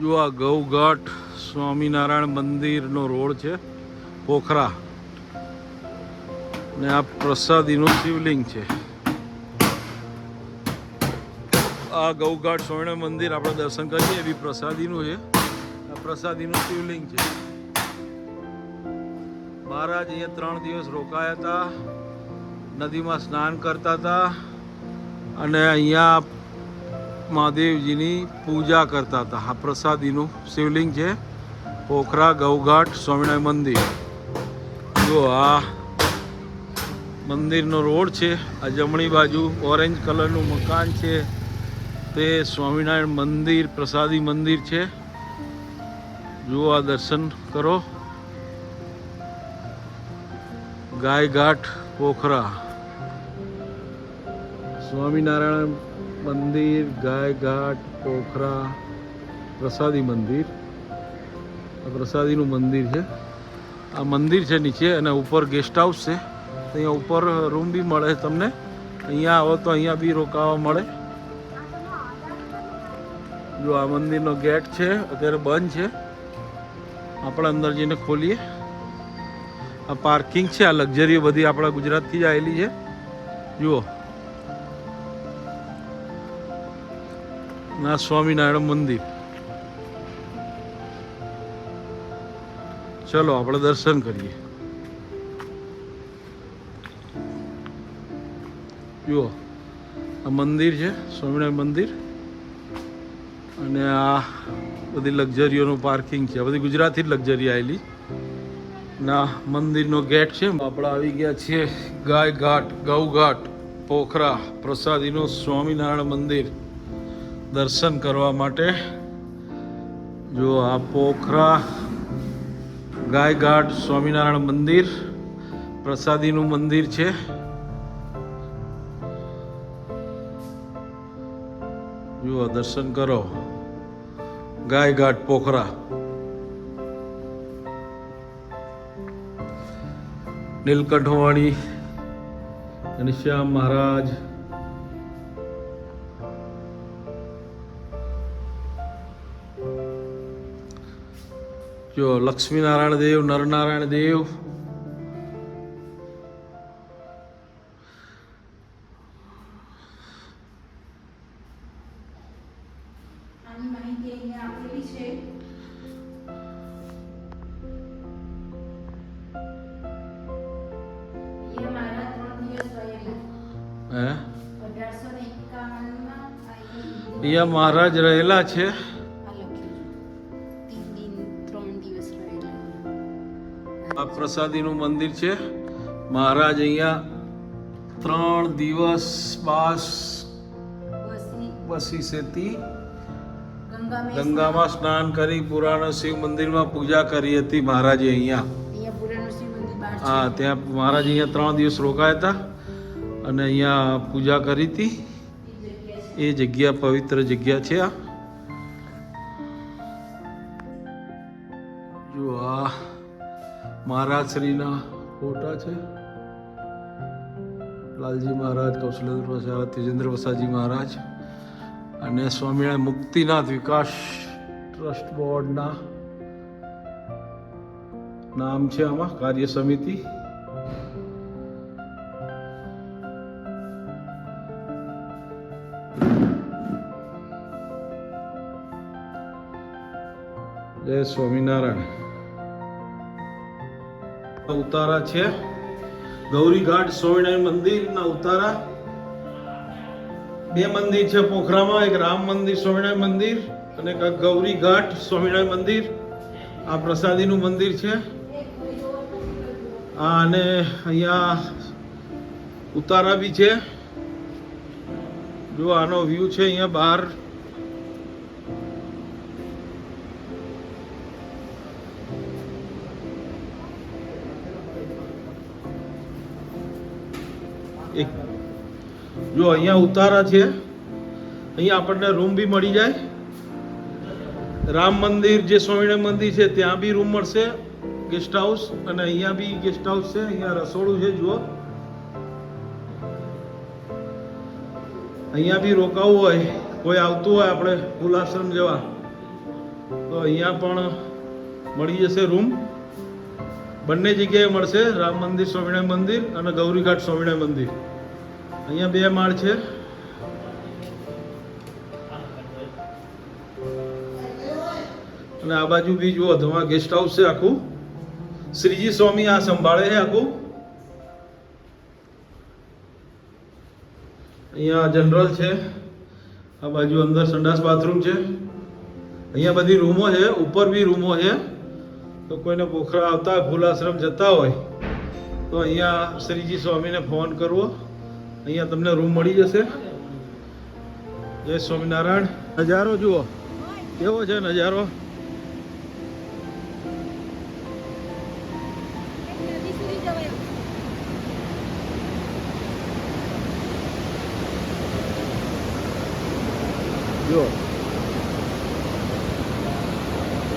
જો આ ગૌઘાટ સ્વામિનારાયણ મંદિરનો રોડ છે, પોખરા. ને આ પ્રસાદીનું શિવલિંગ છે. આ ગૌઘાટ સ્વર્ણ મંદિર આપણે દર્શન કરીએ, એવી પ્રસાદીનું છે. આ પ્રસાદીનું શિવલિંગ છે. મહારાજ અહીંયા ત્રણ દિવસ રોકાયા હતા, નદીમાં સ્નાન કરતા હતા. અને અહીંયા મહાદેવજીની પૂજા કરતા હતા. આ પ્રસાદીનું શિવલિંગ છે. પોખરા, ગૌઘાટ, સ્વામિનારાયણ મંદિર. જો આ મંદિરનો રોડ છે, આ જમણી બાજુ ઓરેન્જ કલરનું મકાન છે, તે સ્વામિનારાયણ મંદિર, પ્રસાદી મંદિર છે. જુઓ આ દર્શન કરો. ગાયઘાટ, પોખરા. સ્વામિનારાયણ મંદિર ગાયઘાટ પોખરા, પ્રસાદી મંદિર. આ પ્રસાદીનું મંદિર છે. આ મંદિર છે નીચે અને ઉપર ગેસ્ટ હાઉસ છે. અહીંયા ઉપર રૂમ બી મળે તમને. અહીંયા આવો તો અહીંયા બી રોકાવા મળે. જો આ મંદિરનો ગેટ છે, અત્યારે બંધ છે. આપણે અંદર જઈને ખોલીએ. આ પાર્કિંગ છે, આ લક્ઝરી બધી આપણા ગુજરાતથી જ આવેલી છે. જુઓ. ના, સ્વામિનારાયણ મંદિર. ચલો, આપણે દર્શન કરીએ. જુઓ, આ મંદિર છે, સ્વામિનારાયણ મંદિર. અને આ બધી લક્ઝરીઓનું પાર્કિંગ છે. બધી ગુજરાતી લક્ઝરી આવેલી. ના મંદિરનો ગેટ છે. આપણે આવી ગયા છીએ ગાય ઘાટ ગૌ પોખરા, પ્રસાદીનું સ્વામિનારાયણ મંદિર. દર્શન કરવા માટે જો આ પોખરા ગાયઘાટ સ્વામિનારાયણ મંદિર પ્રસાદીનું મંદિર છે. જુઓ દર્શન કરો. ગાયઘાટ પોખરા. નીલકંઠવાણી ઘનશ્યામ મહારાજ જો લક્ષ્મીનારાયણ દેવ નરનારાયણ દેવ? અહીંયા આપેલી છે. એ પ્રસાદીનું મંદિર છે. મહારાજ અહીંયા ત્રણ દિવસ બાસ બસી સેતી ગંગામાં સ્નાન કરી પુરાણ શિવ મંદિરમાં પૂજા કરી હતી મહારાજે અહીંયા. હા ત્યાં મહારાજ અહીંયા ત્રણ દિવસ રોકાયા હતા અને અહીંયા પૂજા કરી હતી. એ જગ્યા પવિત્ર જગ્યા છે આ. મહારાજ શ્રીના ફોટા છે. લાલજી મહારાજ, કૌશલેન્દ્ર પ્રસાદ, તેજેન્દ્ર પ્રસાદજી મહારાજ અને સ્વામિનારાયણ મુક્તિનાથ વિકાસ ટ્રસ્ટ બોર્ડના નામ છે આમાં, કાર્ય સમિતિ. જય સ્વામિનારાયણ. ઉતારા છે. ગૌરીઘાટ સ્વામિનારાયણ મંદિરના ઉતારા. બે મંદિર છે પોખરામાં, એક રામ મંદિર, સ્વામિનારાયણ મંદિર અને એક ગૌરીઘાટ સ્વામિનારાયણ મંદિર. આ પ્રસાદીનું મંદિર છે. આ અને અહીંયા ઉતારા બી છે. જો આનો વ્યૂ છે અહીંયા બહાર. જો અહીંયા ઉતારા છે, અહીંયા આપણને રૂમ બી મળી જાય. રામ મંદિર જે સ્વામિનારાયણ મંદિર છે, ત્યાં બી રૂમ મળશે ગેસ્ટ હાઉસ અને અહીંયા બી ગેસ્ટ હાઉસ છે, અહીંયા રસોડું છે, જુઓ. અહીંયા બી રોકાવું હોય, કોઈ આવતું હોય આપણે ફૂલ આશ્રમ જવા, તો અહીંયા પણ મળી જશે રૂમ બંને જગ્યાએ મળશે રામ મંદિર, સ્વામિનારાયણ મંદિર અને ગૌરીઘાટ સ્વામિનારાયણ મંદિર. અહીંયા બે માળ છે. અને આ બાજુ બી જુઓ ધમા ગેસ્ટ હાઉસ છે આખું. શ્રીજી સ્વામી આ સંભાળે છે આખું. અહીંયા જનરલ છે. આ બાજુ અંદર સંડાસ બાથરૂમ છે. અહીંયા બધી રૂમો છે, ઉપર બી રૂમો છે. તો કોઈને પોખરા આવતા ફૂલ આશ્રમ જતા હોય, તો અહીંયા શ્રીજી સ્વામીને ફોન કરવો. અહીંયા તમને રૂમ મળી જશે. જય સ્વામિનારાયણ. નજારો જુઓ. કેવો છે નજારો? જુઓ.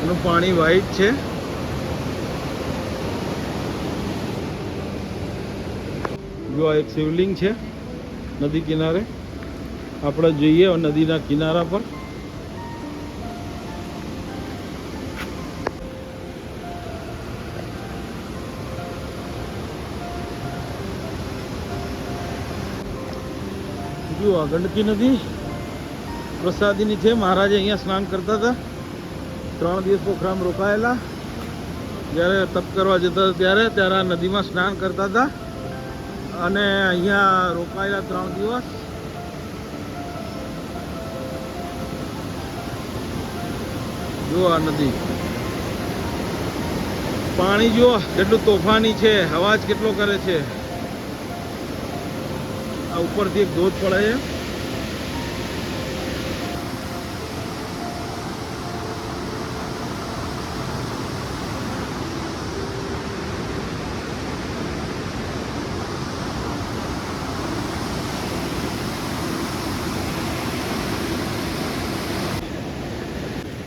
એનું પાણી વ્હાઈટ છે. જો એક શિવલિંગ છે. નદી કિનારે. આપણે જઈએ નદીના કિનારા પર. જુઓ આ ગંડકી નદી પ્રસાદીની છે મહારાજે અહીંયા સ્નાન કરતા હતા. ત્રણ દિવસ પોખરામ રોકાયેલા. જ્યારે તપ કરવા જતા ત્યારે ત્યારે આ નદીમાં સ્નાન કરતા હતા. અને અહીંયા રોકાયેલા ત્રણ દિવસ. જુઓ આ નદી. પાણી જુઓ, કેટલું તોફાની છે અવાજ કેટલો કરે છે. આ ઉપરથી એક ધોધ પડે છે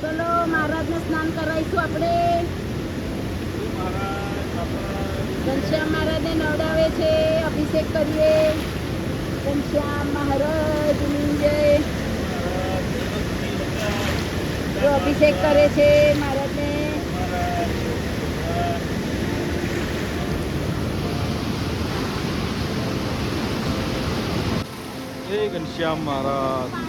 ચલો મહારાજને સ્નાન કરાવીશું આપણે ઘનશ્યામ મહારાજને નવડાવે છે અભિષેક કરીએ ઘનશ્યામ મહારાજની જય. અભિષેક કરે છે મહારાજને. જય ઘનશ્યામ મહારાજ.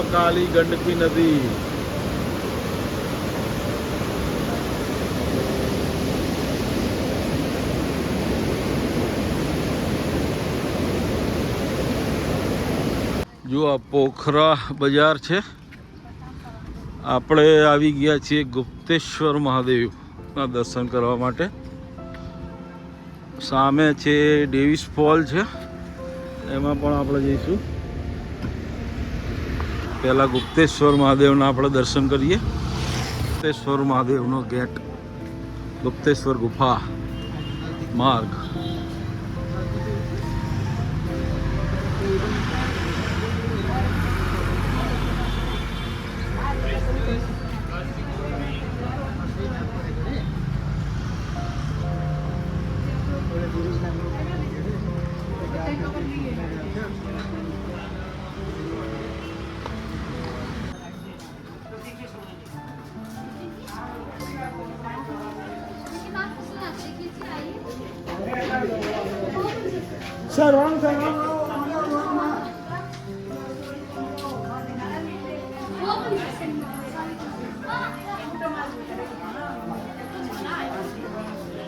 જો કાલી ગંડકી નદી. જો આ પોખરા બજાર છે, આપણે આવી ગયા છીએ ગુપ્તેશ્વર મહાદેવના દર્શન કરવા માટે. સામે છે ડેવિસ ફોલ છે, એમાં પણ આપણે જઈશું. પહેલાં ગુપ્તેશ્વર મહાદેવના આપણે દર્શન કરીએ. ગુપ્તેશ્વર મહાદેવનો ગેટ ગુપ્તેશ્વર ગુફા માર્ગ.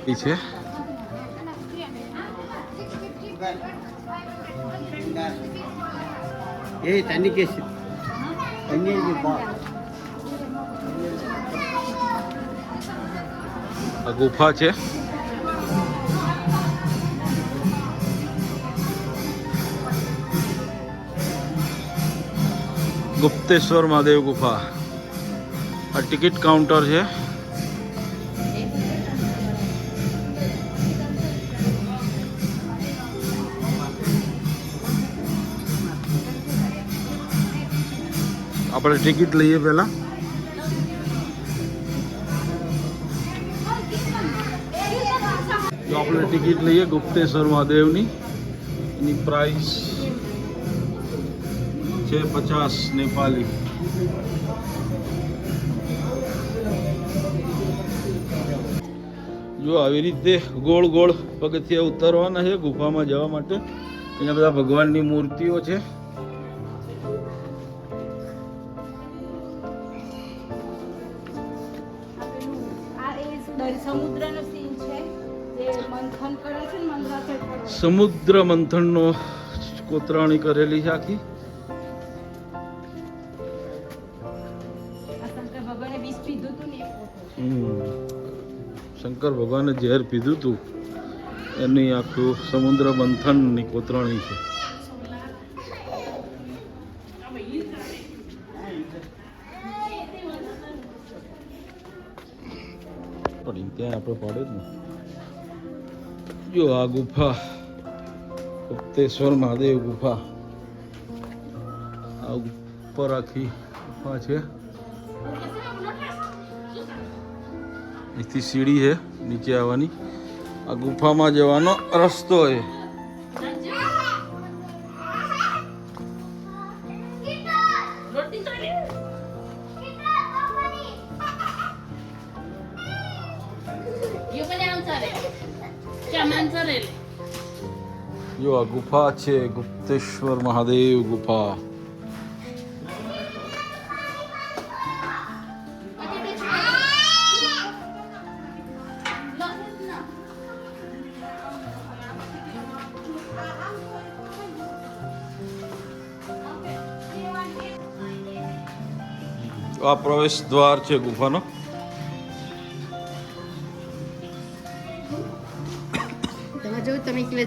એ છે ఏ తన్నికేసి తన్నేది బా આ ગુફા છે ગુપ્તેશ્વર મહાદેવ ગુફા. આ ટિકિટ કાઉન્ટર છે. આપણે ટિકિટ લઈએ પહેલા. તો આપણે ટિકિટ લઈએ ગુપ્તેશ્વર મહાદેવની, એની પ્રાઇસ છે પચાસ નેપાલી જો આવી રીતે ગોળ ગોળ પગથિયા ઉતરવાના છે ગુફામાં જવા માટે અહીંયા બધા ભગવાનની મૂર્તિઓ છે. સમુદ્ર મંથનનો કોતરાણી કરેલી છે આખી શંકર ભગવાને ઝેર પીધું હતું એની આખું સમુદ્ર મંથનની કોતરાણી છે. પડી ત્યાં આપણે પાડે જ ને. જો આ ગુફા ગુપ્તેશ્વર મહાદેવ ગુફા આ ઉપર આખી ગુફા છે. અહીંથી સીડી છે. નીચે આવવાની. આ ગુફામાં જવાનો રસ્તો એ. જો આ ગુફા છે ગુપ્તેશ્વર મહાદેવ ગુફા. આ પ્રવેશ દ્વાર છે ગુફાનો. તમે જો તમે એકલા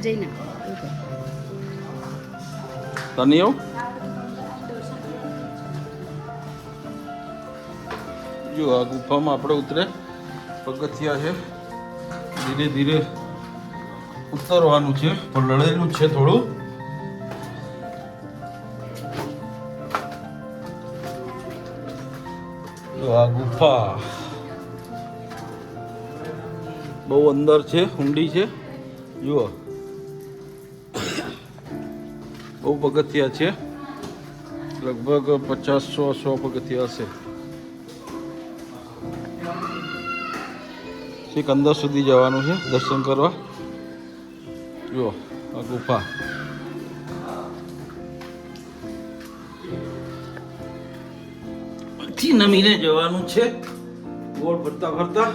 તને આવું જો આ ગુફામાં આપણે ઉતરે. પગથિયા છે. ધીરે ધીરે ઉતરવાનું છે. પણ લડેલું છે થોડું. ગુફા બહુ અંદર છે, ઊંડી છે. જુઓ. બહુ પગથિયા છે. લગભગ પચાસ સો સો પગથિયા હશે. ઠીક અંદર સુધી જવાનું છે, દર્શન કરવા. જુઓ, આ ગુફા. થી નમીને જવાનું છે. ગોળ ફરતા ફરતા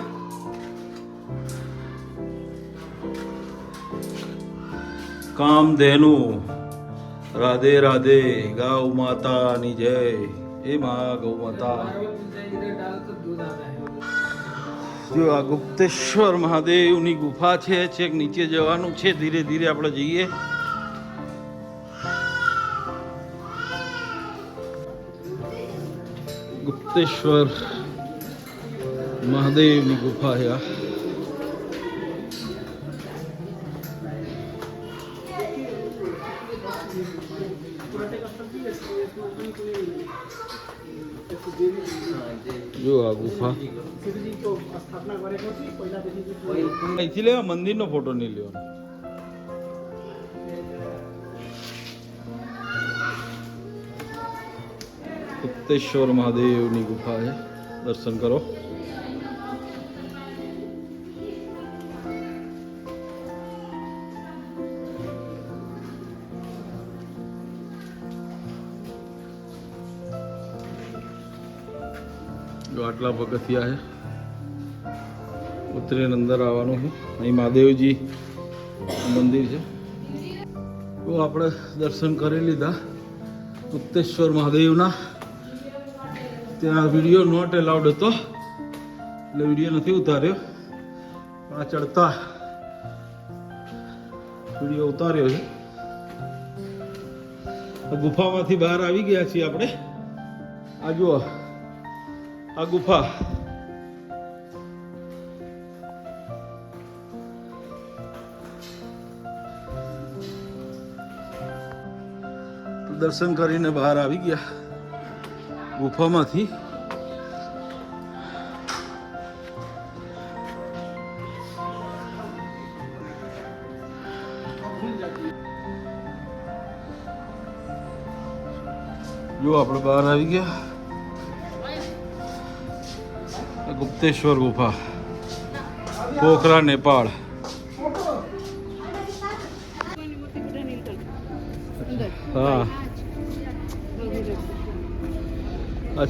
કામધેનુ. રાધે રાધે ગૌ માતાની જય. એ મા ગૌ માતા. જો આ ગુપ્તેશ્વર મહાદેવની ગુફા છે, છેક નીચે જવાનું છે. ધીરે ધીરે આપણે જઈએ. ગુપ્તેશ્વર મહાદેવની ગુફા છે આ જો આ ગુફા અહીંથી લેવા મંદિરનો ફોટો નહીં લેવાનો ગુપ્તેશ્વર મહાદેવની ગુફા છે દર્શન કરો. આટલા પગથિયા છે ઉતરીને અંદર આવવાનું છે અહીં મહાદેવજી મંદિર છે. તો આપણે દર્શન કરી લીધા ગુપ્તેશ્વર મહાદેવના ત્યાં વીડિયો નોટ એલાઉડ હતો. એટલે વીડિયો નથી ઉતાર્યો. પણ ચડતા વીડિયો ઉતાર્યો છે. ગુફામાંથી બહાર આવી ગયા છીએ આપણે. આ જુઓ. આ ગુફા. દર્શન કરીને બહાર આવી ગયા. ગુફામાંથી? જો આપણે બહાર આવી ગયા. ગુપ્તેશ્વર ગુફા. પોખરા નેપાળ.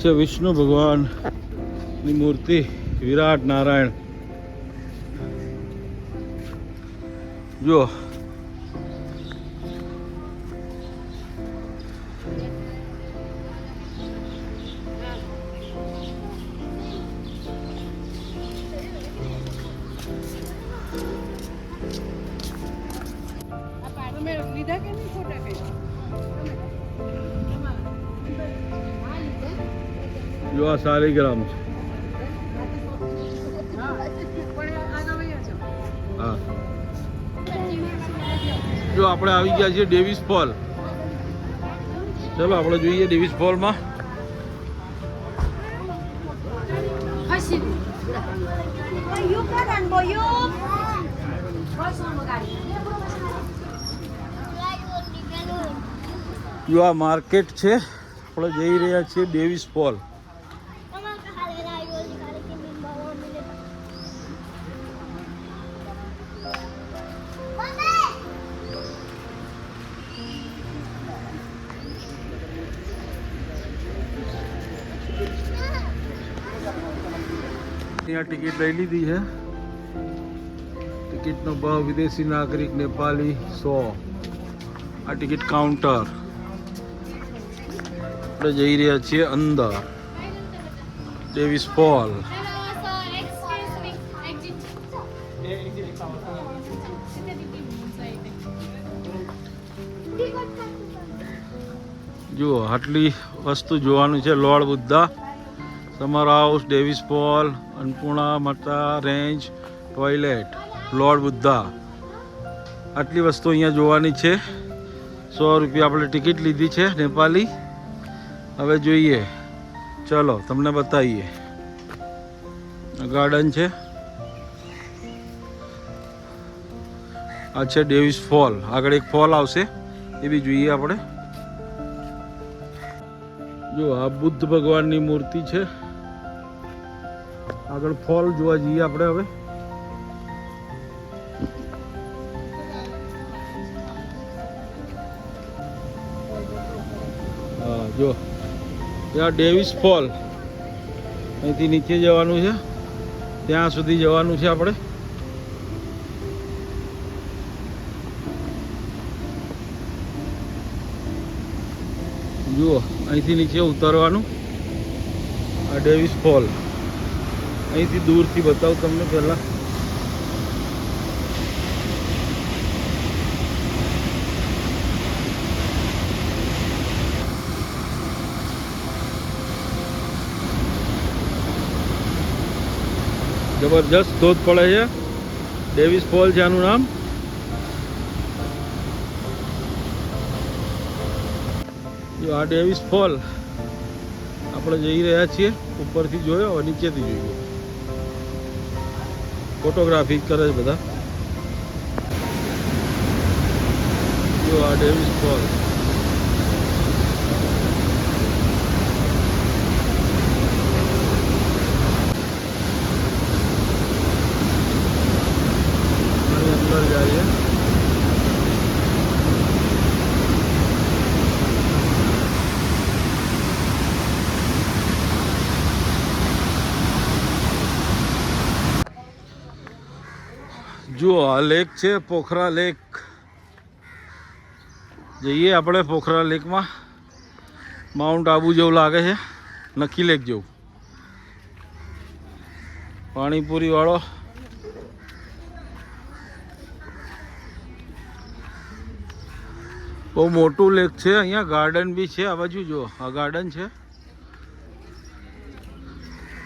અચ્છા વિષ્ણુ ભગવાનની મૂર્તિ વિરાટ નારાયણ. જુઓ સાલીગ્રામ છે. હા. જો આપણે આવી ગયા છીએ ડેવિસ ફોલ ચલો, આપણે જોઈએ ડેવિસ ફોલમાં જો આ માર્કેટ છે, આપણે જઈ રહ્યા છીએ ડેવિસ ફોલ ત્યાં ટિકિટ લઈ લીધી છે. ટિકિટનો ભાવ વિદેશી નાગરિક નેપાલી સો. આ ટિકિટ કાઉન્ટર. આપણે જઈ રહ્યા છીએ અંદર. ડેવિસ ફોલ જુઓ, આટલી વસ્તુ જોવાનું છે lord Buddha. Summer house Davis fall Annapurna માતા રેન્જ ટોયલેટ લોર્ડ બુદ્ધા આટલી વસ્તુ અહીંયા જોવાની છે. સો રૂપિયા આપણે ટિકિટ લીધી છે નેપાલી. હવે જોઈએ. ચલો, તમને બતાવીએ. ગાર્ડન છે. આ છે ડેવિસ ફોલ આગળ એક ફોલ આવશે. એ બી જોઈએ આપણે. જો, આ બુદ્ધ ભગવાનની મૂર્તિ છે. આગળ ફોલ જોવા જઈએ આપણે હવે. હા, જો. ત્યાં ડેવિસ ફોલ. અહીંથી નીચે જવાનું છે. ત્યાં સુધી જવાનું છે આપણે. જુઓ, અહીંથી નીચે ઉતરવાનું. આ ડેવિસ ફોલ. અહીંથી દૂરથી બતાવું તમને પહેલાં. જબરજસ્ત ધોધ પડે છે. ડેવિસ ફોલ છે આનું નામ. જો આ ડેવિસ ફોલ આપણે જઈ રહ્યા છીએ ઉપરથી જોયો, નીચેથી જોયો. ફોટોગ્રાફી કરે છે બધા. જો આ ડેવિસ ફોલ આની અંદર જઈએ જુઓ, આ લેક છે, પોખરા લેક જઈએ આપણે પોખરા લેકમાં માઉન્ટ આબુ જેવું લાગે છે, નક્કી લેક જેવું. પાણીપુરી વાળો. બહુ મોટું લેક છે, અહીંયા ગાર્ડન બી છે, આ બાજુ જો આ ગાર્ડન છે.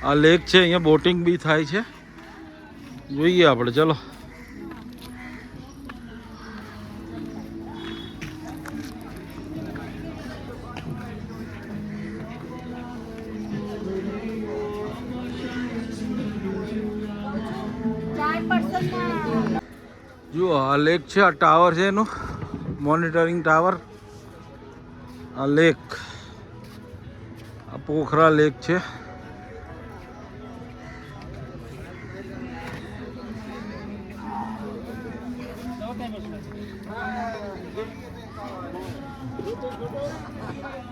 આ લેક છે, અહીંયા બોટિંગ બી થાય છે. જોઈએ આપણે, ચલો. લેક છે, આ ટાવર છે એનું. મોનિટરિંગ ટાવર આ લેક આ પોખરા લેક છે.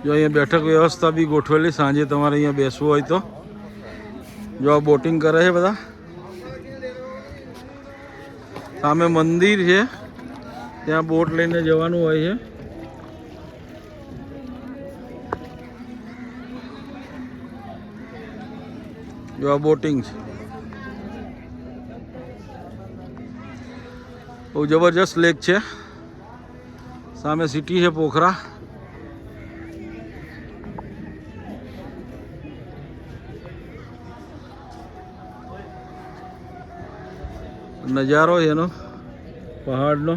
જો અહીંયા બેઠક વ્યવસ્થા બી ગોઠવેલી, સાંજે તમારે અહીંયા બેસવું હોય તો. જો બોટિંગ કરે છે બધા. સામે મંદિર છે. ત્યાં બોટ લઈને જવાનું હોય છે. જો આ બોટિંગ છે. બહુ જબરજસ્ત લેક છે. સામે સિટી છે પોખરા. નજારો એનો પહાડનો.